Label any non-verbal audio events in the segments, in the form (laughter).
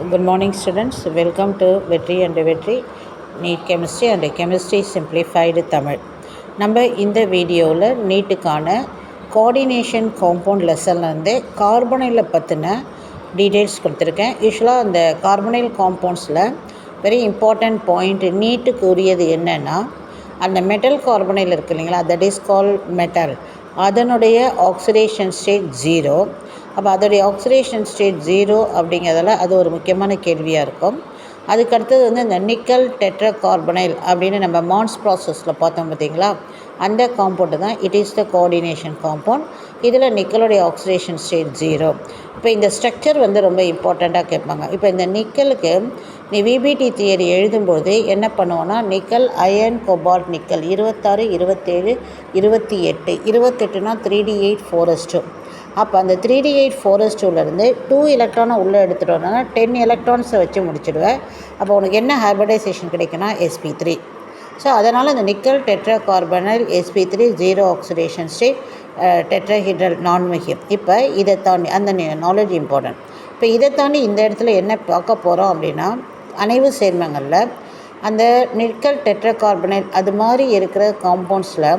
Good morning students welcome to Vetri and Vetri NEET chemistry and chemistry simplified Tamil நம்ம இந்த வீடியோவில் நீட்டுக்கான coordination compound லெசன்லேருந்து கார்பனைல பற்றின details கொடுத்துருக்கேன். யூஸ்வலாக அந்த கார்பனைல் காம்பவுண்ட்ஸில் வெரி இம்பார்ட்டண்ட் பாயிண்ட் நீட்டுக்கு உரியது என்னென்னா அந்த மெட்டல் கார்பனைல் இருக்கு இல்லைங்களா? தட் இஸ் கால் மெட்டல் அதனுடைய ஆக்சிடேஷன் ஸ்டேட் ஜீரோ அப்போ அதோடைய ஆக்சிடேஷன் ஸ்டேட் ஜீரோ அப்படிங்கிறதால அது ஒரு முக்கியமான கேள்வியாக இருக்கும். அதுக்கு அடுத்தது வந்து இந்த நிக்கல் டெட்ரா கார்பனைல் அப்படின்னு நம்ம மான்ஸ் ப்ராசஸில் பார்த்தோம் பார்த்தீங்களா? அந்த காம்பவுண்டு தான் it is the coordination compound இதில் நிக்கலுடைய ஆக்சிடேஷன் ஸ்டேட் ஜீரோ இப்போ இந்த ஸ்ட்ரக்சர் வந்து ரொம்ப இம்பார்ட்டண்ட்டாக கேட்பாங்க. இப்போ இந்த நிக்கலுக்கு நீ விபிடி தியரி எழுதும்போது என்ன பண்ணுவோன்னா நிக்கல் அயன் கொபால்ட் நிக்கல் இருபத்தாறு இருபத்தேழு இருபத்தி எட்டு இருபத்தெட்டுனா three D eight four s two அப்போ அந்த three D eight four s டூலேருந்து டூ எலக்ட்ரானை உள்ளே எடுத்துகிட்டு வரணும்னா டென் எலக்ட்ரான்ஸை வச்சு முடிச்சிடுவேன். அப்போ உனக்கு என்ன ஹைபிரிடைசேஷன் கிடைக்குன்னா எஸ்பி த்ரீ ஸோ அதனால் இந்த nickel tetra carbonyl SP three zero oxidation state tetrahedral நான்மிகியம் இப்போ இதை தாண்டி அந்த நாலேஜ் இம்பார்ட்டன்ட் இப்போ இதை தாண்டி இந்த இடத்துல என்ன பார்க்க போகிறோம் அப்படின்னா அனைவு சேர்மங்களில் அந்த நிக்கல் டெட்ரா கார்பனேட் அது மாதிரி இருக்கிற காம்பவுண்ட்ஸில்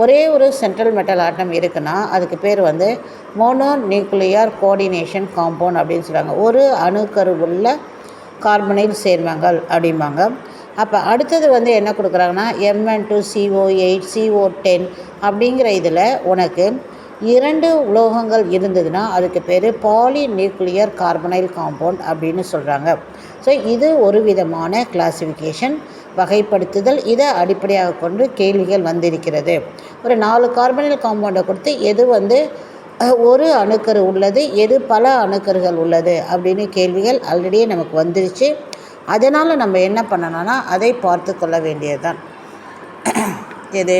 ஒரே ஒரு சென்ட்ரல் மெட்டல் ஆட்டம் இருக்குன்னா அதுக்கு பேர் வந்து மோனோ நியூக்ளியர் கோஆர்டினேஷன் காம்பவுண்ட் அப்படின்னு சொல்கிறாங்க ஒரு அணுக்கரு உள்ள கார்பனைல் சேர்மங்கள் அப்படிம்பாங்க. அப்போ அடுத்தது வந்து என்ன கொடுக்குறாங்கன்னா MN two CO eight CO ten அப்படிங்கிற இதில் உனக்கு இரண்டு உலோகங்கள் இருந்ததுன்னா அதுக்கு பேர் பாலி நியூக்ளியர் கார்பனைல் காம்பவுண்ட் அப்படின்னு சொல்கிறாங்க ஸோ இது ஒரு விதமான கிளாசிஃபிகேஷன் வகைப்படுத்துதல் இதை அடிப்படையாக கொண்டு கேள்விகள் வந்திருக்கிறது. ஒரு நாலு கார்பனில் காம்பவுண்டை கொடுத்து எது வந்து ஒரு அணுக்கரு உள்ளது எது பல அணுக்கருகள் உள்ளது அப்படின்னு கேள்விகள் ஆல்ரெடியே நமக்கு வந்துருச்சு. அதனால் நம்ம என்ன பண்ணணும்னா அதை பார்த்து கொள்ள வேண்டியதுதான். இது எது?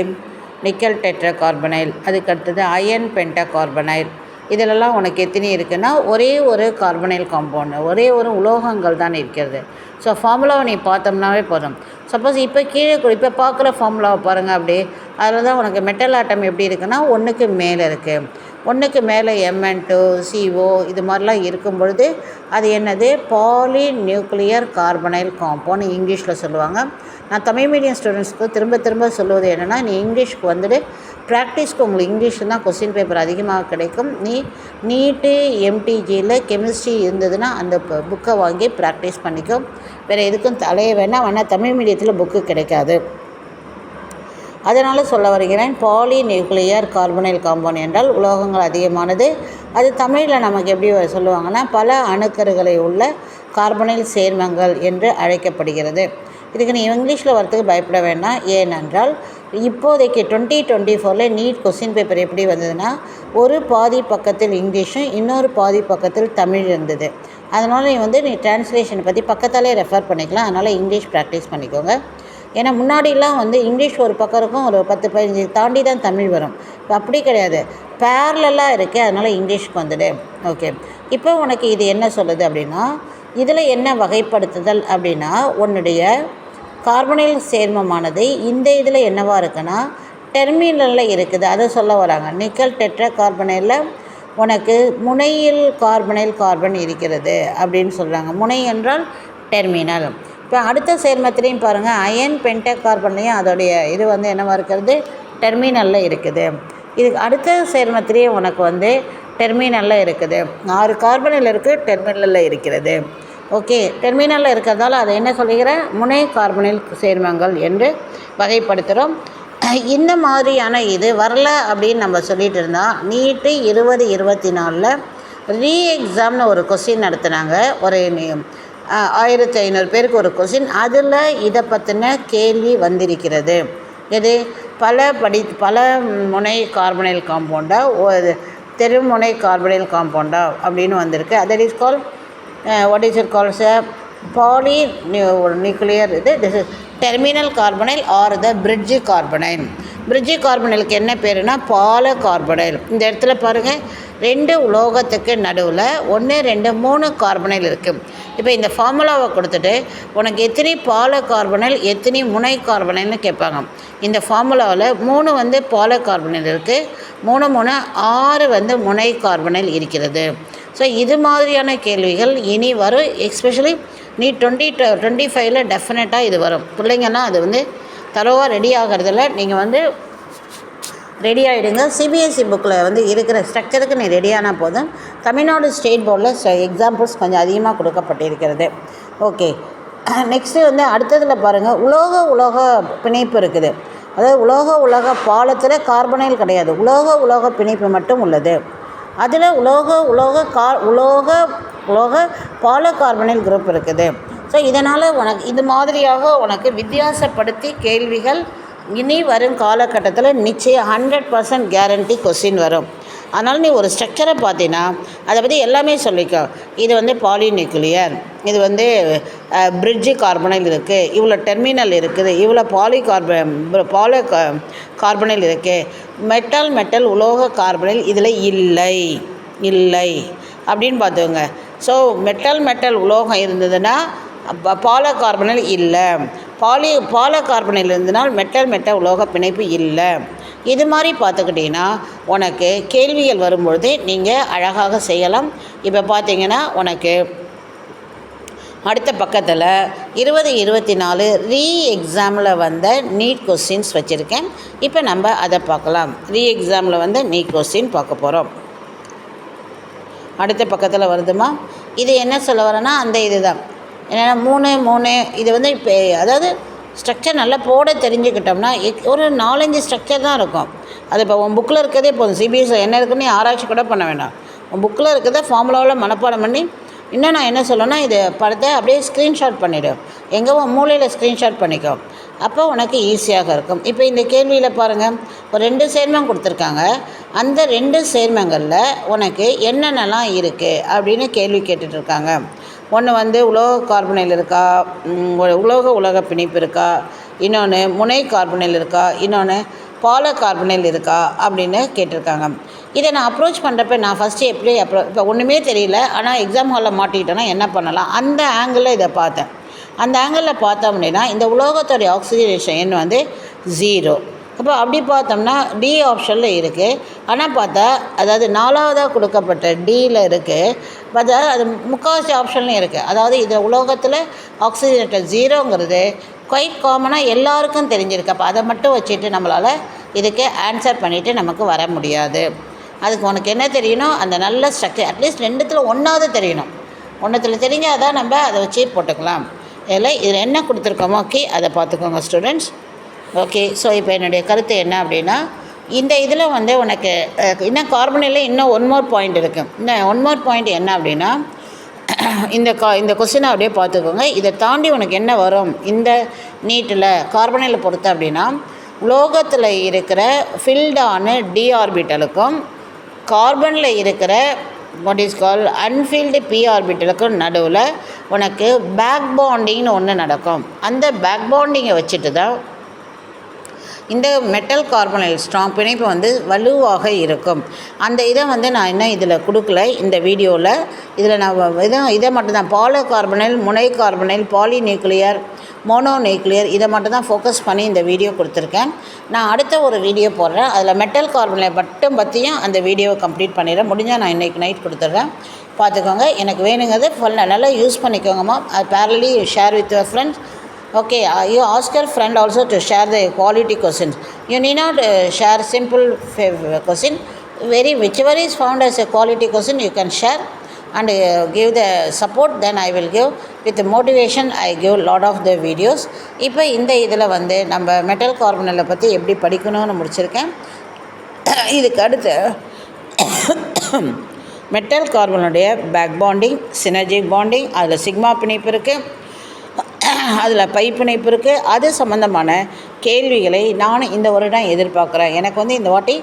நிக்கல் டெட்ரா கார்பனைல் அதுக்கு அடுத்தது அயன் பென்டா கார்பனைல் இதிலெல்லாம் உனக்கு எத்தனை இருக்குன்னா ஒரே ஒரு கார்பனைல் காம்பவுண்டு ஒரே ஒரு உலோகங்கள் தான் இருக்கிறது. ஸோ ஃபார்முலாவை நீ பார்த்தோம்னாவே போதும். சப்போஸ் இப்போ கீழே இப்போ பார்க்குற ஃபார்முலாவை பாருங்கள் அப்படியே. அதில் தான் உனக்கு மெட்டல் ஆட்டம் எப்படி இருக்குன்னா ஒன்றுக்கு மேலே இருக்குது ஒன்றுக்கு மேலே எம்என் டூ சிஓ இது மாதிரிலாம் இருக்கும் பொழுது அது என்னது? பாலி நியூக்ளியர் கார்பனைல் காம்பவுண்ட் இங்கிலீஷில் சொல்லுவாங்க. நான் தமிழ் மீடியம் ஸ்டூடெண்ட்ஸ்க்கு திரும்ப திரும்ப சொல்லுவது என்னென்னா நீ இங்கிலீஷ்க்கு வந்துட்டு ப்ராக்டிஸ்க்கு உங்களுக்கு இங்கிலீஷில் தான் கொஸ்டின் பேப்பர் அதிகமாக கிடைக்கும். நீ நீட்டு எம்டிஜியில் கெமிஸ்ட்ரி இருந்ததுன்னா அந்த புக்கை வாங்கி ப்ராக்டிஸ் பண்ணிக்கும் வேறு எதுக்கும் தலைய வேணால் வேணால் தமிழ் மீடியத்தில் புக்கு கிடைக்காது. அதனால் சொல்ல வருகிறேன் பாலி நியூக்ளியர் கார்பனைல் காம்பவுண்ட் என்றால் உலோகங்கள் அதிகமானது. அது தமிழில் நமக்கு எப்படி சொல்லுவாங்கன்னா பல அணுக்கருகளை உள்ள கார்பனைல் சேர்மங்கள் என்று அழைக்கப்படுகிறது. இதுக்கு நீ இங்கிலீஷில் வரத்துக்கு பயப்பட வேண்டாம். ஏனென்றால் இப்போதைக்கு டுவெண்ட்டி டுவெண்ட்டி ஃபோரில் நீட் கொஸ்டின் பேப்பர் எப்படி வந்ததுன்னா ஒரு பாதி பக்கத்தில் இங்கிலீஷும் இன்னொரு பாதி பக்கத்தில் தமிழ் இருந்தது. அதனால் நீ வந்து நீ டிரான்ஸ்லேஷனை பற்றி பக்கத்தாலே ரெஃபர் பண்ணிக்கலாம். அதனால் இங்கிலீஷ் ப்ராக்டிஸ் பண்ணிக்கோங்க. ஏன்னா முன்னாடிலாம் வந்து இங்கிலீஷ் ஒரு பக்கம் இருக்கும் ஒரு பத்து பதினஞ்சு தாண்டி தான் தமிழ் வரும். இப்போ அப்படி கிடையாது. பேரலெல்லாம் இருக்குது அதனால் இங்கிலீஷ்க்கு வந்துடு. ஓகே. இப்போ உனக்கு இது என்ன சொல்லுது அப்படின்னா இதில் என்ன வகைப்படுத்துதல் அப்படின்னா உன்னுடைய கார்பனில் சேர்மமானது இந்த இதில் என்னவாக இருக்குன்னா டெர்மினலில் இருக்குது. அதை சொல்ல வராங்க. நிக்கல் டெட்ரா கார்பனைலில் உனக்கு முனையில் கார்பனைல் கார்பன் இருக்கிறது அப்படின்னு சொல்கிறாங்க முனை என்றால் டெர்மினல் இப்போ அடுத்த சேர்மத்திலையும் பாருங்கள் அயன் பென்டெக் கார்பன்லேயும் அதோடைய இது வந்து என்னவாக இருக்கிறது டெர்மினலில் இருக்குது. இதுக்கு அடுத்த சேர்மத்திலேயே உனக்கு வந்து டெர்மினலில் இருக்குது. ஆறு கார்பனில் இருக்குது டெர்மினலில் இருக்கிறது. ஓகே டெர்மினலில் இருக்கிறதால அதை என்ன சொல்லுகிறேன் முனை கார்பனில் சேர்மங்கள் என்று வகைப்படுத்துகிறோம். இந்த மாதிரியான இது வரல அப்படின்னு நம்ம சொல்லிகிட்டு இருந்தால் நீட்டு இருபது இருபத்தி நாலில் ரீ எக்ஸாம்னு ஒரு கொஸ்டின் நடத்துனாங்க. ஒரு ஆயிரத்தி ஐநூறு பேருக்கு ஒரு கொஸ்டின் அதில் இதை பற்றின கேள்வி வந்திருக்கிறது. இது பல படி பல முனை கார்பனைல் காம்பவுண்டா தெருமுனை கார்பனைல் காம்பவுண்டா அப்படின்னு வந்திருக்கு. That is call what is it calls a poly nuclear இது this is terminal carbonyl are the bridge carbonyl bridge கார்பனைலுக்கு என்ன பேருனா பால கார்பனைல் இந்த இடத்துல பாருங்கள் ரெண்டு உலோகத்துக்கு நடுவில் ஒன்று ரெண்டு மூணு கார்பனைல் இருக்குது இப்போ இந்த ஃபார்முலாவை கொடுத்துட்டு உனக்கு எத்தனை பால கார்பனல் எத்தனை முனை கார்பனைல்னு கேட்பாங்க. இந்த ஃபார்முலாவில் மூணு வந்து பால கார்பனல் இருக்குது மூணு மூணு ஆறு வந்து முனை கார்பனைல் இருக்கிறது. ஸோ இது மாதிரியான கேள்விகள் இனி வரும். எஸ்பெஷலி நீ டுவெண்ட்டி டுவெண்ட்டி ஃபைவ்ல டெஃபினட்டாக இது வரும். பிள்ளைங்கன்னா அது வந்து தரவாக ரெடி ஆகிறதுல நீங்கள் வந்து ரெடி ஆகிடுங்க சிபிஎஸ்சி புக்கில் வந்து இருக்கிற ஸ்ட்ரக்சருக்கு நீ ரெடியான போதும். தமிழ்நாடு ஸ்டேட் போர்டில் எக்ஸாம்பிள்ஸ் கொஞ்சம் அதிகமாக கொடுக்கப்பட்டிருக்கிறது. ஓகே நெக்ஸ்ட்டு வந்து அடுத்ததில் பாருங்கள் உலோக உலோக பிணைப்பு இருக்குது. அதாவது உலோக உலோக பாலத்தில் கார்பனைல் கிடையாது. உலோக உலோக பிணைப்பு மட்டும் உள்ளது. அதில் உலோக உலோக கா உலோக உலோக பால கார்பனைல் குரூப் இருக்குது. ஸோ இதனால் உனக்கு இது மாதிரியாக உனக்கு வித்தியாசப்படுத்தி கேள்விகள் இனி வரும் காலகட்டத்தில் நிச்சயம் ஹண்ட்ரட் பர்சன்ட் கேரண்டி கொஸ்டின் வரும். அதனால் நீ ஒரு ஸ்ட்ரக்சரை பார்த்தீங்கன்னா அதை பற்றி எல்லாமே சொல்லிக்கோ. இது வந்து பாலிநியூக்ளியர் இது வந்து பிரிட்ஜு கார்பனைல் இருக்குது இவ்வளோ டெர்மினல் இருக்குது இவ்வளோ பாலி கார்பன் பாலோ கார்பனைல் இருக்குது மெட்டல் மெட்டல் உலோக கார்பனைல் இதில் இல்லை இல்லை. அப்படின்னு பார்த்துக்கோங்க ஸோ மெட்டல் மெட்டல் உலோகம் இருந்ததுன்னா பால கார்பனில் இல்லை. பாலி பால கார்பனில் இருந்தனால் மெட்டல் மெட்டல் உலோக பிணைப்பு இல்லை. இது மாதிரி பார்த்துக்கிட்டிங்கன்னா உனக்கு கேள்விகள் வரும்பொழுது நீங்கள் அழகாக செய்யலாம். இப்போ பார்த்தீங்கன்னா உனக்கு அடுத்த பக்கத்தில் இருபது இருபத்தி நாலு ரீ எக்ஸாமில் வந்த நீட் கொஸ்டின்ஸ் வச்சுருக்கேன். இப்போ நம்ம அதை பார்க்கலாம். ரீ எக்ஸாமில் வந்த நீட் கொஸ்டின் பார்க்க போகிறோம் அடுத்த பக்கத்தில் வருதுமா? இது என்ன சொல்ல வரேன்னா அந்த இது தான் ஏன்னா மூணு மூணு இது வந்து இப்போ அதாவது ஸ்ட்ரக்சர் நல்லா போட தெரிஞ்சுக்கிட்டோம்னா எக்- ஒரு நாலஞ்சு ஸ்ட்ரக்சர் தான் இருக்கும். அது இப்போ உன் புக்கில் இருக்கிறதே போதும். சிபிஎஸ்சி என்ன இருக்குன்னு ஆராய்ச்சி கூட பண்ண வேண்டாம். உன் புக்கில் இருக்கிறத ஃபார்முலாவில் மனப்பாடம் பண்ணி இன்னும் நான் என்ன சொல்லணும்னா இது படத்தை அப்படியே ஸ்க்ரீன்ஷாட் பண்ணிவிடு எங்கே உன் மூலையில் ஸ்க்ரீன்ஷாட் பண்ணிக்கோ. அப்போ உனக்கு ஈஸியாக இருக்கும். இப்போ இந்த கேள்வியில் பாருங்கள் ஒரு ரெண்டு சேர்மம் கொடுத்துருக்காங்க. அந்த ரெண்டு சேர்மங்களில் உனக்கு என்னென்னலாம் இருக்குது அப்படின்னு கேள்வி கேட்டுட்ருக்காங்க ஒன்று வந்து உலோக கார்பனைல் இருக்கா உலோக உலக பிணைப்பு இருக்கா இன்னொன்று முனை கார்பனைல் இருக்கா இன்னொன்று பால கார்பனைல் இருக்கா அப்படின்னு கேட்டிருக்காங்க. இதை நான் அப்ரோச் பண்ணுறப்ப நான் ஃபஸ்ட்டு எப்படி அப்ரோ இப்போ ஒன்றுமே தெரியல ஆனால் எக்ஸாம் ஹாலில் மாட்டிக்கிட்டேன்னா என்ன பண்ணலாம்? அந்த ஆங்கிளில் இதை பார்த்தேன். அந்த ஆங்கிளில் பார்த்தோம் அப்படின்னா இந்த உலோகத்துடைய ஆக்சிஜனேஷன் எண் வந்து ஜீரோ அப்போ அப்படி பார்த்தோம்னா டி ஆப்ஷனில் இருக்குது ஆனால் பார்த்தா அதாவது நாலாவதாக கொடுக்கப்பட்ட டியில் இருக்குது பார்த்தா அது முக்கால்வாசி ஆப்ஷன்லையும் இருக்குது அதாவது இது உலோகத்தில் ஆக்சிஜனேட்டர் ஜீரோங்கிறது குவைட் காமனாக எல்லாருக்கும் தெரிஞ்சிருக்கு. அப்போ அதை மட்டும் வச்சுட்டு நம்மளால் இதுக்கு ஆன்சர் பண்ணிவிட்டு நமக்கு வர முடியாது. அதுக்கு உனக்கு என்ன தெரியணும்? அந்த நல்ல ஸ்ட்ரக்சர் அட்லீஸ்ட் ரெண்டுத்தில் ஒன்றாவது தெரியணும். ஒன்றத்தில் தெரிஞ்சால் தான் நம்ம அதை வச்சு போட்டுக்கலாம். இதில் இதில் என்ன கொடுத்துருக்கோமோ ஓகே அதை பார்த்துக்கோங்க ஸ்டூடெண்ட்ஸ் ஓகே ஸோ இப்போ என்னுடைய கருத்து என்ன அப்படின்னா இந்த இதில் வந்து உனக்கு இன்னும் கார்பனில் இன்னும் ஒன் மோர் பாயிண்ட் இருக்குது இன்னும் ஒன் மோர் பாயிண்ட் என்ன அப்படின்னா (clears throat) இந்த கா இந்த கொஸ்டினை அப்படியே பார்த்துக்கோங்க. இதை தாண்டி உனக்கு என்ன வரும்? இந்த நீட்டில் கார்பனில் பொறுத்த அப்படின்னா உலோகத்தில் இருக்கிற ஃபில்டான டி ஆர்பிட்டலுக்கும் கார்பனில் இருக்கிற what is call unfilled P ஆர்பிட்டலுக்கும் நடுவில் உனக்கு பேக் பாண்டிங்னு ஒன்று நடக்கும். அந்த பேக் பாண்டிங்கை வச்சுட்டு தான் இந்த மெட்டல் கார்பனைல் ஸ்ட்ராங் பிணைப்பு வந்து வலுவாக இருக்கும். அந்த இதை வந்து நான் இன்னும் இதில் கொடுக்கல. இந்த வீடியோவில் இதில் நான் இதை இதை மட்டும்தான். பாலோ கார்பனைல் முனை carbonyl poly nuclear mono nuclear இதை மட்டும் தான் ஃபோக்கஸ் பண்ணி இந்த வீடியோ கொடுத்துருக்கேன். நான் அடுத்த ஒரு வீடியோ போடுறேன். அதில் மெட்டல் கார்பனைல் மட்டும் பற்றியும் அந்த வீடியோவை கம்ப்ளீட் பண்ணிடுறேன். முடிஞ்சால் நான் இன்றைக்கி நைட் கொடுத்துட்றேன். பார்த்துக்கோங்க. எனக்கு வேணுங்கிறது ஃபுல் நல்லா யூஸ் பண்ணிக்கோங்கம்மா. அது பேரலி share with your friends Okay, uh, you ask your friend also to share the quality questions. You need not uh, share simple fav- question. Very whichever is found as a quality question, you can share and uh, give the support. Then I will give with the motivation. I give lot of the videos. இப்போ இந்த இதில் வந்து நம்ம metal கார்பனில் பற்றி எப்படி படிக்கணும்னு முடிச்சிருக்கேன் இதுக்கு அடுத்து மெட்டல் கார்பனுடைய பேக் பாண்டிங் சினர்ஜிக் பாண்டிங் அதில் சிக்மா பிணைப்பு இருக்குது அதில் பைப்பிணைப்பு இருக்குது அது சம்மந்தமான கேள்விகளை நானும் இந்த வருடம் எதிர்பார்க்குறேன். எனக்கு வந்து இந்த வாட்டி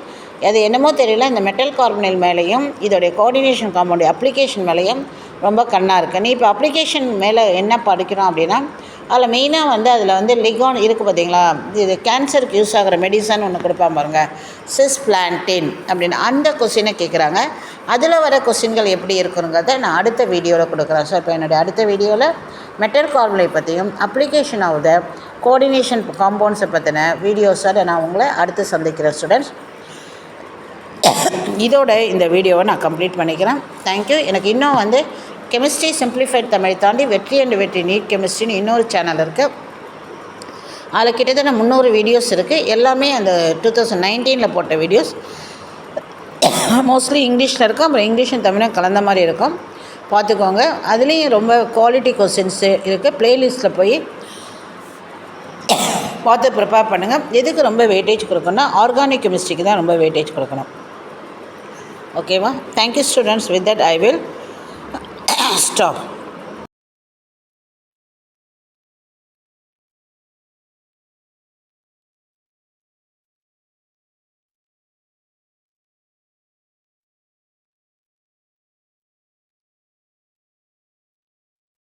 அது என்னமோ தெரியல. இந்த மெட்டல் கார்பனில் மேலேயும் இதோடைய கோஆர்டினேஷன் காம்பவுண்ட் அப்ளிகேஷன் மேலேயும் ரொம்ப கண்ணாக இருக்குது நீ இப்போ அப்ளிகேஷன் மேலே என்ன படிக்கிறோம் அப்படின்னா அதில் மெயினாக வந்து அதில் வந்து லிகான் இருக்குது பார்த்தீங்களா இது கேன்சருக்கு யூஸ் ஆகிற மெடிசன் ஒன்று கொடுப்பான் பாருங்க. சிஸ் பிளான்டின் அப்படின்னு அந்த கொஸ்டினை கேட்குறாங்க அதில் வர கொஸ்டின்கள் எப்படி இருக்குங்கிறத நான் அடுத்த வீடியோவில் கொடுக்குறேன். ஸோ இப்போ என்னுடைய அடுத்த வீடியோவில் மெட்டல் கார்பனை பற்றியும் அப்ளிகேஷன் ஆஃப் த கோஆர்டினேஷன் காம்பவுண்ட்ஸை பற்றின வீடியோஸோட நான் உங்களை அடுத்து சந்திக்கிறேன் ஸ்டூடெண்ட்ஸ் இதோட இந்த வீடியோவை நான் கம்ப்ளீட் பண்ணிக்கிறேன். தேங்க்யூ எனக்கு இன்னும் வந்து கெமிஸ்ட்ரி சிம்பிளிஃபைட் தமிழ் தாண்டி வெற்றி அண்ட் வெற்றி நீட் கெமிஸ்ட்ரின்னு இன்னொரு சேனல் இருக்குது அதில் கிட்டத்தட்ட முந்நூறு வீடியோஸ் இருக்குது எல்லாமே அந்த டூ தௌசண்ட் நைன்டீனில் போட்ட வீடியோஸ் மோஸ்ட்லி இங்கிலீஷில் இருக்கும். அப்புறம் இங்கிலீஷும் தமிழும் கலந்த மாதிரி இருக்கும். பார்த்துக்கோங்க. அதுலேயும் ரொம்ப குவாலிட்டி கொஸ்டின்ஸு இருக்குது ப்ளேலிஸ்ட்டில் போய் பார்த்து ப்ரிப்பேர் பண்ணுங்கள் எதுக்கு ரொம்ப வெயிட்டேஜ் கொடுக்கணும்னா ஆர்கானிக் கெமிஸ்ட்ரிக்கு தான் ரொம்ப வெயிட்டேஜ் கொடுக்கணும். ஓகேவா thank you students with that I will stop